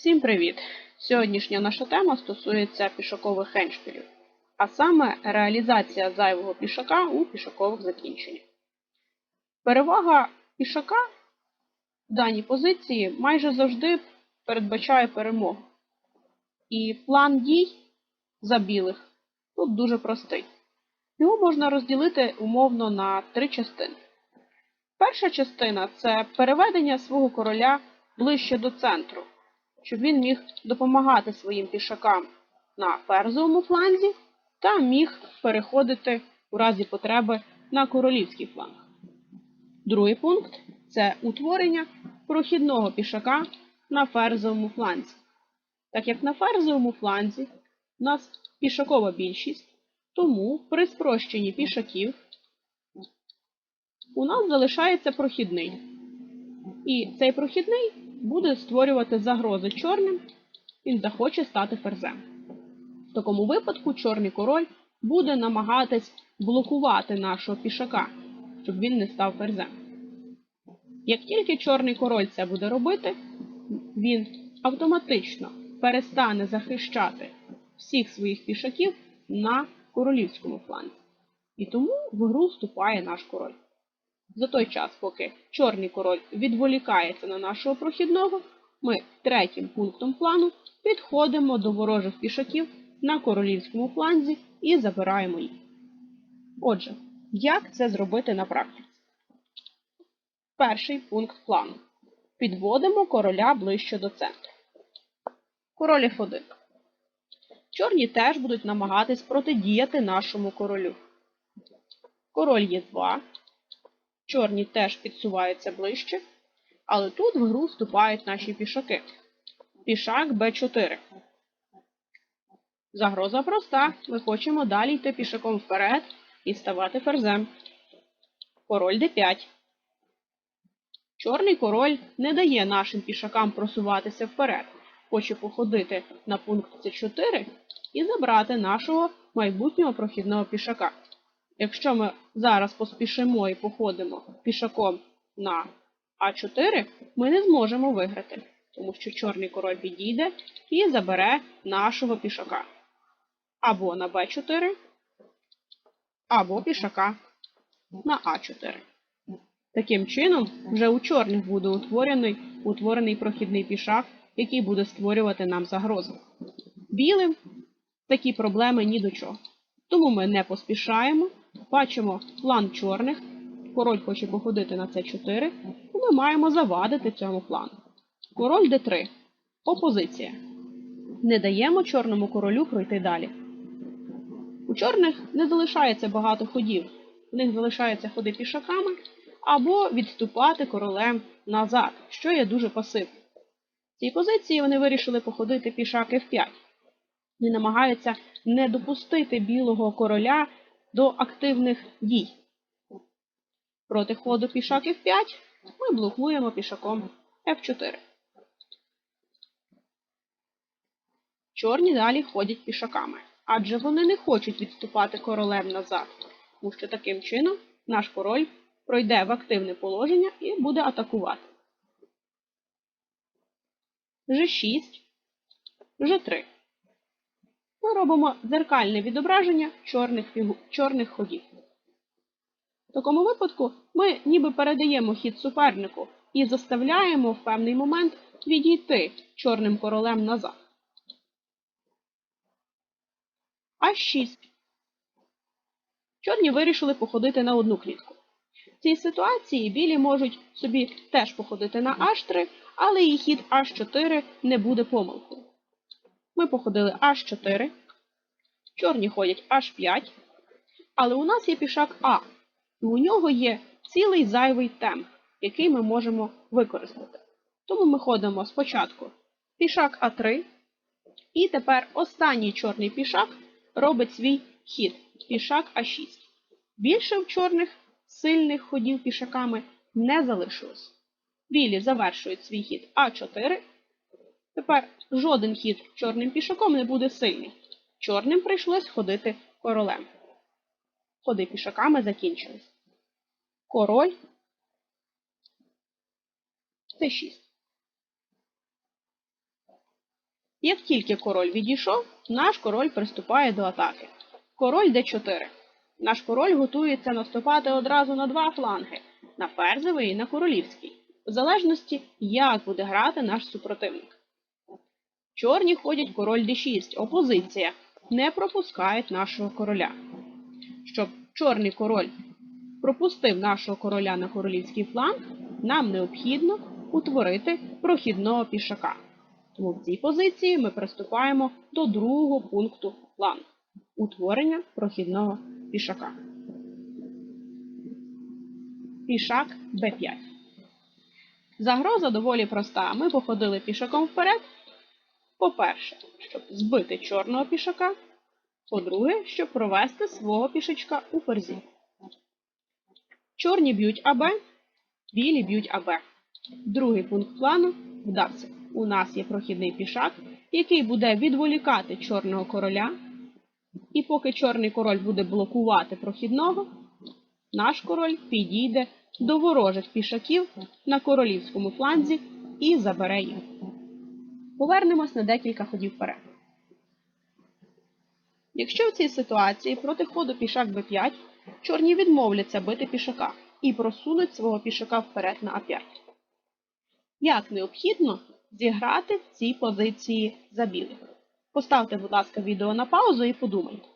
Всім привіт! Сьогоднішня наша тема стосується пішокових хеншпілів, а саме реалізація зайвого пішака у пішокових закінченнях. Перевага пішака в даній позиції майже завжди передбачає перемогу. І план дій за білих тут дуже простий. Його можна розділити умовно на три частини. Перша частина це переведення свого короля ближче до центру, щоб він міг допомагати своїм пішакам на ферзовому фланзі та міг переходити у разі потреби на королівський фланг. Другий пункт це утворення прохідного пішака на ферзовому фланзі. Так як на ферзовому фланзі у нас пішакова більшість, тому при спрощенні пішаків у нас залишається прохідний. І цей прохідний буде створювати загрози чорним, він захоче стати ферзем. В такому випадку чорний король буде намагатись блокувати нашого пішака, щоб він не став ферзем. Як тільки чорний король це буде робити, він автоматично перестане захищати всіх своїх пішаків на королівському фланзі. І тому в гру вступає наш король. За той час, поки чорний король відволікається на нашого прохідного, ми третім пунктом плану підходимо до ворожих пішаків на королівському фланзі і забираємо їх. Отже, як це зробити на практиці? Перший пункт плану. Підводимо короля ближче до центру. Король F1. Чорні теж будуть намагатись протидіяти нашому королю. Король Е2. Чорні теж підсуваються ближче, але тут в гру вступають наші пішаки. Пішак Б4. Загроза проста. Ми хочемо далі йти пішаком вперед і ставати ферзем. Король Д5. Чорний король не дає нашим пішакам просуватися вперед. Хоче походити на пункт С4 і забрати нашого майбутнього прохідного пішака. Якщо ми зараз поспішимо і походимо пішаком на А4, ми не зможемо виграти, тому що чорний король підійде і забере нашого пішака. Або на Б4, або пішака на А4. Таким чином, вже у чорних буде утворений, утворений прохідний пішак, який буде створювати нам загрозу. Білим такі проблеми ні до чого. Тому ми не поспішаємо. Бачимо план чорних. Король хоче походити на С4, і ми маємо завадити цьому плану. Король Д3. Опозиція. Не даємо чорному королю пройти далі. У чорних не залишається багато ходів. У них залишається ходи пішаками або відступати королем назад, що є дуже пасивно. В цій позиції вони вирішили походити пішак F5 і намагаються не допустити білого короля до активних дій. Проти ходу пішак F5 ми блокуємо пішаком F4. Чорні далі ходять пішаками, адже вони не хочуть відступати королем назад, тому що таким чином наш король пройде в активне положення і буде атакувати. G6, G3. Ми робимо дзеркальне відображення чорних, фігу... чорних ходів. В такому випадку ми ніби передаємо хід супернику і заставляємо в певний момент відійти чорним королем назад. А6. Чорні вирішили походити на одну клітку. В цій ситуації білі можуть собі теж походити на H3, але і хід H4 не буде помилкою. Ми походили H4, чорні ходять H5, але у нас є пішак А, і у нього є цілий зайвий темп, який ми можемо використати. Тому ми ходимо спочатку пішак А3, і тепер останній чорний пішак робить свій хід пішак А6. Більше в чорних сильних ходів пішаками не залишилось. Білі завершують свій хід А4. Тепер жоден хід чорним пішаком не буде сильний. Чорним прийшлось ходити королем. Ходи пішаками закінчились. Король С6. Як тільки король відійшов, наш король приступає до атаки. Король d4. Наш король готується наступати одразу на два фланги на ферзевий і на королівський, в залежності, як буде грати наш супротивник. Чорні ходять король d6, опозиція, не пропускають нашого короля. Щоб чорний король пропустив нашого короля на королівський фланг, нам необхідно утворити прохідного пішака. Тому в цій позиції ми приступаємо до другого пункту плану утворення прохідного пішака. Пішак b5. Загроза доволі проста. Ми походили пішаком вперед. По-перше, щоб збити чорного пішака. По-друге, щоб провести свого пішачка у ферзі. Чорні б'ють АБ, білі б'ють АБ. Другий пункт плану вдався. У нас є прохідний пішак, який буде відволікати чорного короля. І поки чорний король буде блокувати прохідного, наш король підійде до ворожих пішаків на королівському фланзі і забере їх. Повернемось на декілька ходів вперед. Якщо в цій ситуації проти ходу пішак b5, чорні відмовляться бити пішака і просунуть свого пішака вперед на А5. Як необхідно зіграти в цій позиції за білих? Поставте, будь ласка, відео на паузу і подумайте.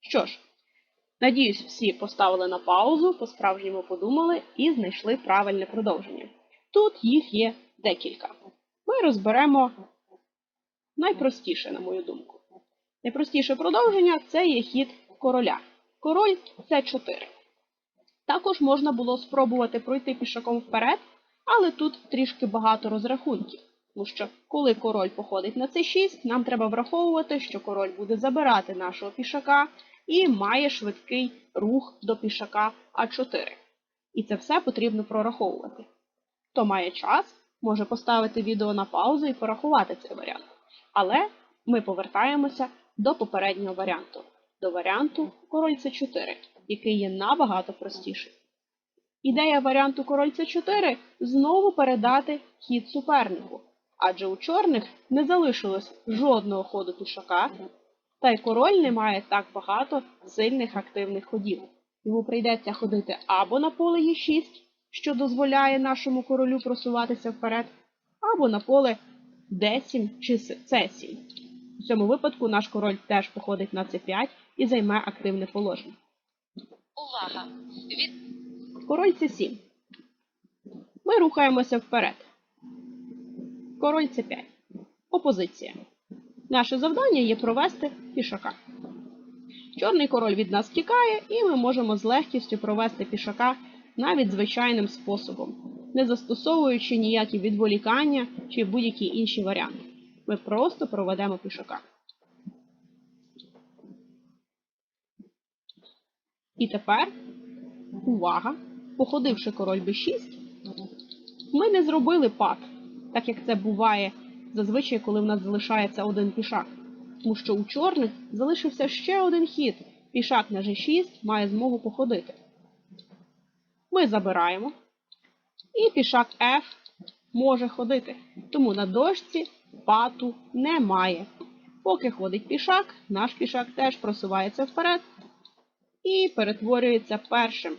Що ж, надіюсь, всі поставили на паузу, по-справжньому подумали і знайшли правильне продовження. Тут їх є декілька. Ми розберемо найпростіше, на мою думку. Найпростіше продовження це є хід короля. Король це 4. Також можна було спробувати пройти пішаком вперед, але тут трішки багато розрахунків. Тому що, коли король походить на c6, нам треба враховувати, що король буде забирати нашого пішака і має швидкий рух до пішака А4. І це все потрібно прораховувати. Хто має час, може поставити відео на паузу і порахувати цей варіант. Але ми повертаємося до попереднього варіанту, до варіанту король С4, який є набагато простіший. Ідея варіанту король С4 знову передати хід супернику, адже у чорних не залишилось жодного ходу пішака, та й король не має так багато сильних активних ходів. Йому прийдеться ходити або на поле Е6, що дозволяє нашому королю просуватися вперед, або на поле d7 чи c7. У цьому випадку наш король теж походить на c5 і займе активне положення. Увага! Від Король c7. Ми рухаємося вперед. Король c5. Опозиція. Наше завдання є провести пішака. Чорний король від нас тікає, і ми можемо з легкістю провести пішака навіть звичайним способом, не застосовуючи ніякі відволікання чи будь-які інші варіанти. Ми просто проведемо пішака. І тепер, увага! Походивши король b6, ми не зробили пад, так як це буває зазвичай, коли в нас залишається один пішак. Тому що у чорних залишився ще один хід. Пішак на g6 має змогу походити. Ми забираємо. І пішак F може ходити. Тому на дошці пату немає. Поки ходить пішак, наш пішак теж просувається вперед і перетворюється першим.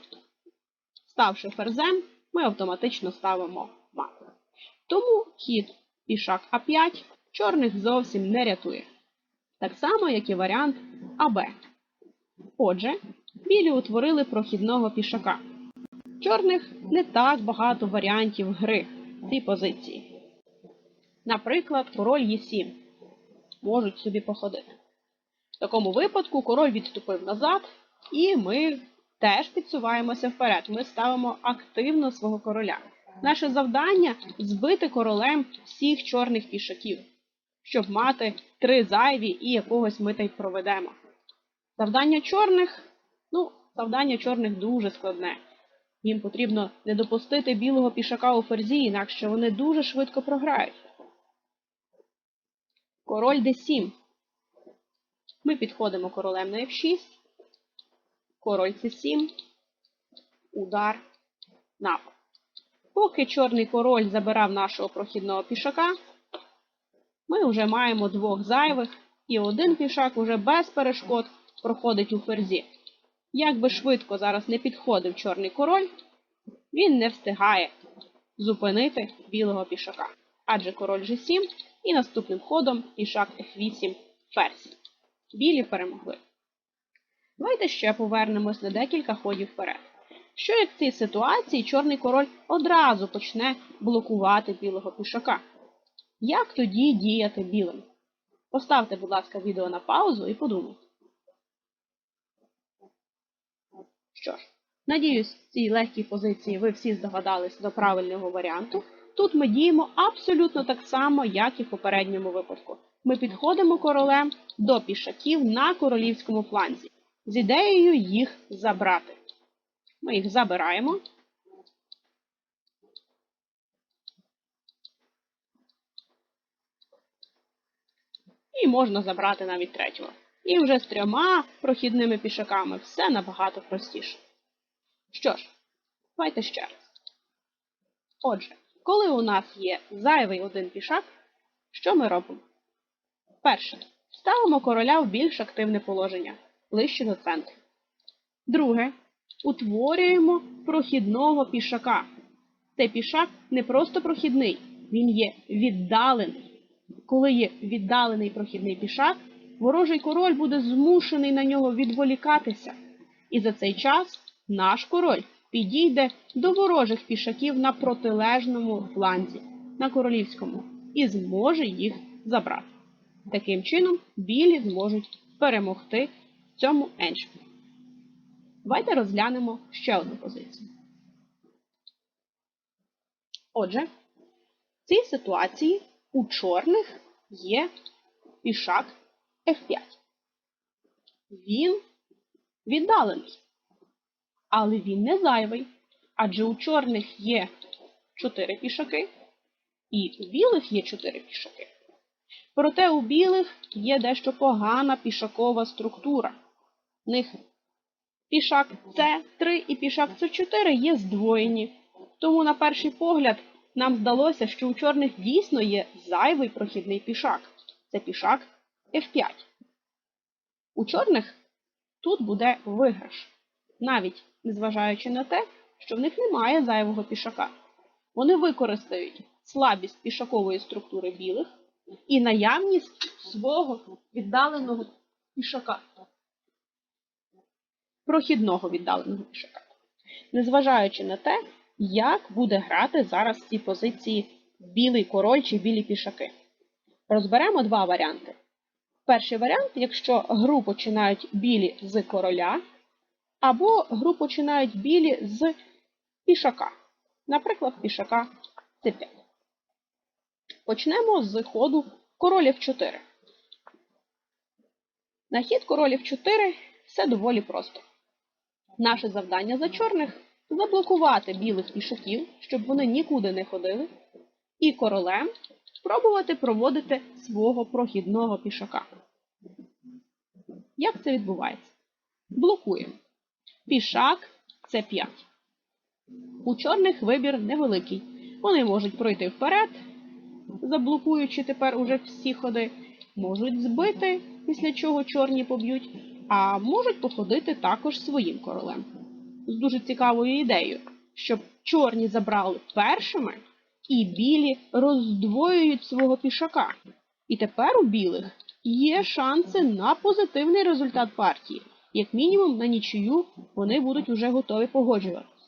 Ставши ферзем, ми автоматично ставимо мат. Тому хід пішак А5 чорних зовсім не рятує. Так само, як і варіант АБ. Отже, білі утворили прохідного пішака. Чорних не так багато варіантів гри цій позиції. Наприклад, король Е7 можуть собі походити. В такому випадку король відступив назад, і ми теж підсуваємося вперед. Ми ставимо активно свого короля. Наше завдання збити королем всіх чорних пішаків, щоб мати три зайві і якогось ми й проведемо. Завдання чорних, ну, завдання чорних дуже складне. Їм потрібно не допустити білого пішака у ферзі, інакше вони дуже швидко програють. Король d7. Ми підходимо королем на f6. Король c7. Удар. Напад. Поки чорний король забирав нашого прохідного пішака, ми вже маємо двох зайвих, і один пішак уже без перешкод проходить у ферзі. Як би швидко зараз не підходив чорний король, він не встигає зупинити білого пішака. Адже король G7 і наступним ходом пішак F8 ферзь. Білі перемогли. Давайте ще повернемось на декілька ходів вперед. Що як в цій ситуації чорний король одразу почне блокувати білого пішака? Як тоді діяти білим? Поставте, будь ласка, відео на паузу і подумайте. Що ж, надіюсь, в цій легкій позиції ви всі здогадались до правильного варіанту. Тут ми діємо абсолютно так само, як і в попередньому випадку. Ми підходимо королем до пішаків на королівському фланзі з ідеєю їх забрати. Ми їх забираємо. І можна забрати навіть третього. І вже з трьома прохідними пішаками все набагато простіше. Що ж, давайте ще раз. Отже, коли у нас є зайвий один пішак, що ми робимо? Перше. Ставимо короля в більш активне положення, ближче до центру. Друге. Утворюємо прохідного пішака. Цей пішак не просто прохідний, він є віддалений. Коли є віддалений прохідний пішак, ворожий король буде змушений на нього відволікатися. І за цей час наш король підійде до ворожих пішаків на протилежному фланзі, на королівському, і зможе їх забрати. Таким чином, білі зможуть перемогти в цьому еншпілі. Давайте розглянемо ще одну позицію. Отже, в цій ситуації у чорних є пішак F5. Він віддалений, але він не зайвий, адже у чорних є 4 пішаки, і у білих є 4 пішаки. Проте у білих є дещо погана пішакова структура. В них пішак С3 і пішак С4 є здвоєні. Тому, на перший погляд, нам здалося, що у чорних дійсно є зайвий прохідний пішак. Це пішак F5. У чорних тут буде виграш, навіть незважаючи на те, що в них немає зайвого пішака. Вони використають слабість пішакової структури білих і наявність свого віддаленого пішака. Прохідного віддаленого пішака. Незважаючи на те, як буде грати зараз в цій позиції білий король чи білі пішаки. Розберемо два варіанти. Перший варіант, якщо гру починають білі з короля, або гру починають білі з пішака. Наприклад, пішака С5. Почнемо з ходу королів 4. На хід королів 4 все доволі просто. Наше завдання за чорних заблокувати білих пішаків, щоб вони нікуди не ходили, і королем спробувати проводити свого прохідного пішака. Як це відбувається? Блокуємо. Пішак це 5. У чорних вибір невеликий. Вони можуть пройти вперед, заблокуючи тепер уже всі ходи, можуть збити, після чого чорні поб'ють, а можуть походити також своїм королем. З дуже цікавою ідеєю, щоб чорні забрали першими, і білі роздвоюють свого пішака. І тепер у білих є шанси на позитивний результат партії. Як мінімум на нічию вони будуть уже готові погоджуватися.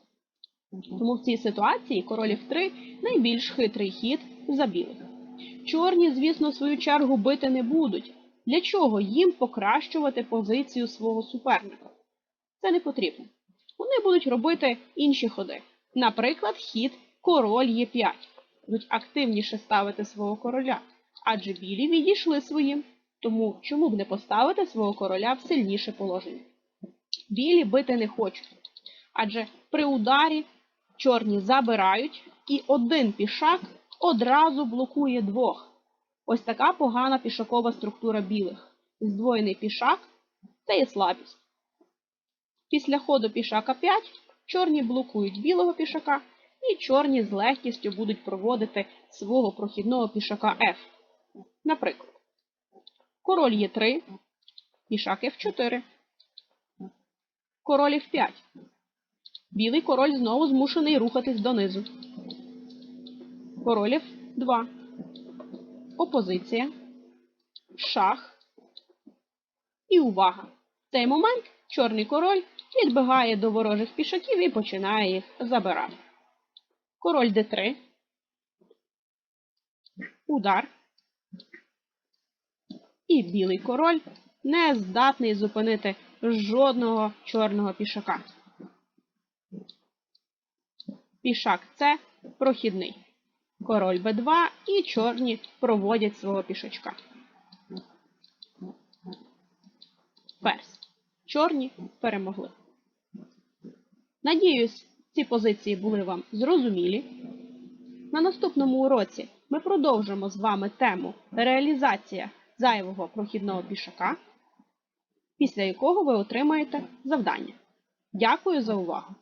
Тому в цій ситуації королів 3 найбільш хитрий хід за білих. Чорні, звісно, свою чергу бити не будуть. Для чого їм покращувати позицію свого суперника? Це не потрібно. Вони будуть робити інші ходи. Наприклад, хід король Е5. Будуть активніше ставити свого короля, адже білі відійшли своїм. Тому чому б не поставити свого короля в сильніше положення? Білі бити не хочуть. Адже при ударі чорні забирають, і один пішак одразу блокує двох. Ось така погана пішакова структура білих. Здвоєний пішак це є слабість. Після ходу пішака 5 чорні блокують білого пішака і чорні з легкістю будуть проводити свого прохідного пішака F. Наприклад, король Е3, пішак F4, король F5. Білий король знову змушений рухатись донизу. Король F2. Опозиція. Шах. І увага! В цей момент чорний король підбігає до ворожих пішаків і починає їх забирати. Король d3. Удар. І білий король не здатний зупинити жодного чорного пішака. Пішак С прохідний. Король Б2 і чорні проводять свого пішачка. Ферзь. Чорні перемогли. Надіюсь, ці позиції були вам зрозумілі. На наступному уроці ми продовжимо з вами тему реалізація зайвого прохідного пішака, після якого ви отримаєте завдання. Дякую за увагу!